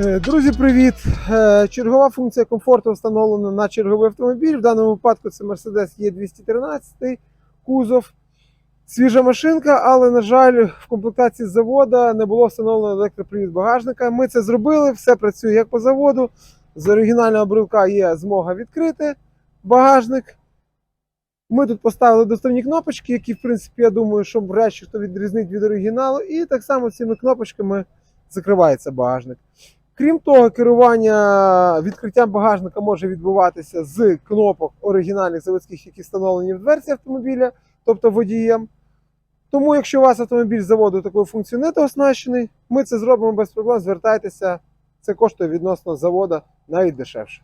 Е, Друзі, привіт! Е, Чергова функція комфорту встановлена на черговий автомобіль. В даному випадку це Mercedes E213 кузов. Свіжа машинка, але, на жаль, в комплектації з завода не було встановлено електропривід багажника. Ми це зробили, все працює як по заводу. З оригінального брелка є змога відкрити багажник. Ми тут поставили доставні кнопочки, які, в принципі, я думаю, що чи хто відрізнить від оригіналу. І так само цими кнопочками закривається багажник. Крім того, керування відкриттям багажника може відбуватися з кнопок оригінальних заводських, які встановлені в дверці автомобіля, тобто водієм. Тому, якщо у вас автомобіль з заводу такою функцією не дооснащений, ми це зробимо без проблем. Звертайтеся, це коштує відносно завода навіть дешевше.